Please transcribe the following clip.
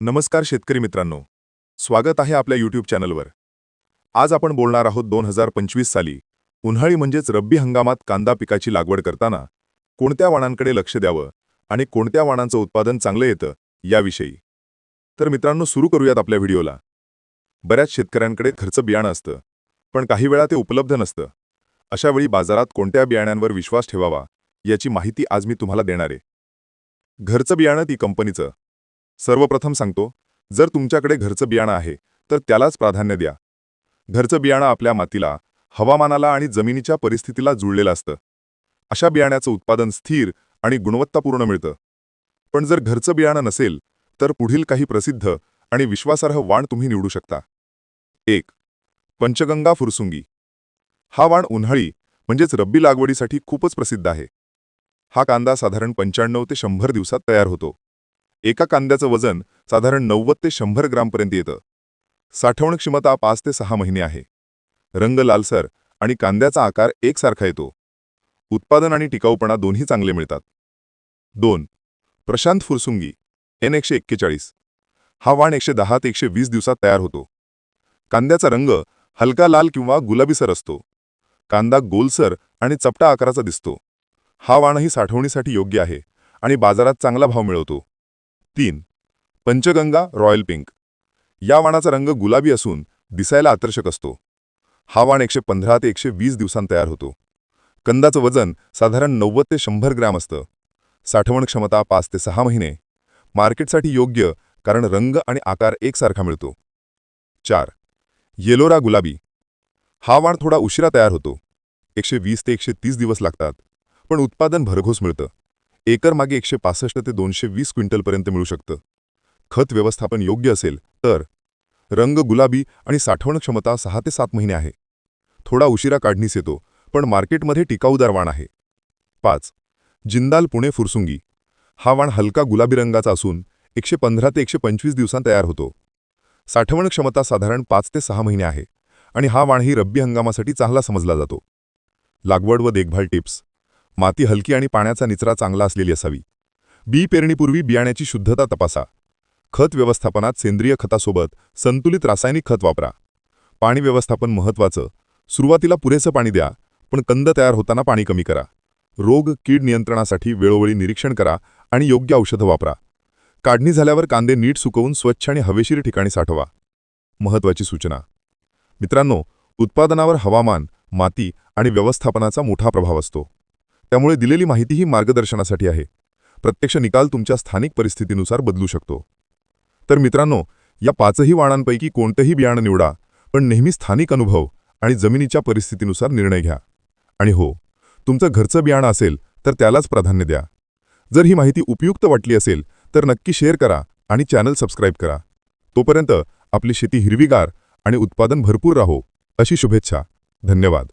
नमस्कार शेतकरी मित्रांनो. स्वागत आहे आपल्या यूट्यूब चॅनलवर. आज आपण बोलणार आहोत दोन हजार पंचवीस साली उन्हाळी म्हणजेच रब्बी हंगामात कांदा पिकाची लागवड करताना कोणत्या वाणांकडे लक्ष द्यावं आणि कोणत्या वाणांचं उत्पादन चांगलं येतं याविषयी. तर मित्रांनो सुरू करूयात आपल्या व्हिडिओला. बऱ्याच शेतकऱ्यांकडे खर्च बियाणं असतं पण काही वेळा ते उपलब्ध नसतं. अशावेळी बाजारात कोणत्या बियाण्यांवर विश्वास ठेवावा याची माहिती आज मी तुम्हाला देणार आहे. घरचं बियाणं ती कंपनीचं सर्वप्रथम सांगतो जर तुमच्याकडे घरचं बियाणं आहे तर त्यालाच प्राधान्य द्या. घरचं बियाणं आपल्या मातीला हवामानाला आणि जमिनीच्या परिस्थितीला जुळलेलं असतं. अशा बियाण्याचं उत्पादन स्थिर आणि गुणवत्तापूर्ण मिळतं. पण जर घरचं बियाणं नसेल तर पुढील काही प्रसिद्ध आणि विश्वासार्ह वाण तुम्ही निवडू शकता. एक पंचगंगा फुरसुंगी. हा वाण उन्हाळी म्हणजेच रब्बी लागवडीसाठी खूपच प्रसिद्ध आहे. हा कांदा साधारण पंच्याण्णव ते शंभर दिवसात तयार होतो. एका कांद्याचं वजन साधारण नव्वद ते शंभर ग्रामपर्यंत येतं. साठवण क्षमता पाच ते सहा महिने आहे. रंग लालसर आणि कांद्याचा आकार एकसारखा येतो. उत्पादन आणि टिकाऊपणा दोन्ही चांगले मिळतात. दोन प्रशांत फुरसुंगी एन एकशे एक्केचाळीस. हा वाण एकशे दहा ते एकशे वीस दिवसात तयार होतो. कांद्याचा रंग हलका लाल किंवा गुलाबीसर असतो. कांदा गोलसर आणि चपटा आकाराचा दिसतो. हा वाणही साठवणीसाठी योग्य आहे आणि बाजारात चांगला भाव मिळवतो. तीन. Panchganga royal pink. या वाणाचा रंग गुलाबी असून दिसायला आकर्षक असतो. हा वाण एकशे पंधरा ते एकशे वीस दिवसांत तयार होतो. कंदाचं वजन साधारण नव्वद ते शंभर ग्रॅम असतं. साठवण क्षमता पाच ते सहा महिने. मार्केटसाठी योग्य कारण रंग आणि आकार एकसारखा मिळतो. चार. येलोरा गुलाबी. हा वाण थोडा उशिरा तयार होतो. एकशे वीस ते एकशे तीस दिवस लागतात पण उत्पादन भरघोस मिळतं. एकरमागे एकशे पासष्ट ते दोनशे वीस क्विंटलपर्यंत मिळू शकतं. खत व्यवस्थापन योग्य असेल तर रंग गुलाबी आणि साठवण क्षमता सहा ते सात महिने आहे. थोडा उशिरा काढणीस येतो पण मार्केटमध्ये टिकाऊदार वाण आहे. पाच. जिंदाल पुणे फुरसुंगी. हा वाण हलका गुलाबी रंगाचा असून एकशे पंधरा ते एकशे पंचवीस दिवसांत तयार होतो. साठवण क्षमता साधारण पाच ते सहा महिने आहे आणि हा वाणही रब्बी हंगामासाठी चांगला समजला जातो. लागवड व देखभाल टिप्स. माती हलकी आणि पाण्याचा निचरा चांगला असलेली असावी. बी पेरणीपूर्वी बियाण्याची शुद्धता तपासा. खत व्यवस्थापनात सेंद्रिय खतासोबत संतुलित रासायनिक खत वापरा. पाणी व्यवस्थापन महत्त्वाचं. सुरुवातीला पुरेसं पाणी द्या पण कंद तयार होताना पाणी कमी करा. रोग कीड नियंत्रणासाठी वेळोवेळी निरीक्षण करा आणि योग्य औषधं वापरा. काढणी झाल्यावर कांदे नीट सुकवून स्वच्छ आणि हवेशीर ठिकाणी साठवा. महत्त्वाची सूचना. मित्रांनो उत्पादनावर हवामान माती आणि व्यवस्थापनाचा मोठा प्रभाव असतो. त्यामुळे दिलेली माहिती ही मार्गदर्शनासाठी आहे. प्रत्यक्ष निकाल तुमच्या स्थानिक परिस्थितीनुसार बदलू शकतो. तर मित्रांनो या पाचही वाणांपैकी कोणतंही बियाणं निवडा पण नेहमी स्थानिक अनुभव आणि जमिनीच्या परिस्थितीनुसार निर्णय घ्या. आणि हो तुमचं घरचं बियाणं असेल तर त्यालाच प्राधान्य द्या. जर ही माहिती उपयुक्त वाटली असेल तर नक्की शेअर करा आणि चॅनल सबस्क्राईब करा. तोपर्यंत आपली शेती हिरवीगार आणि उत्पादन भरपूर राहो अशी शुभेच्छा. धन्यवाद.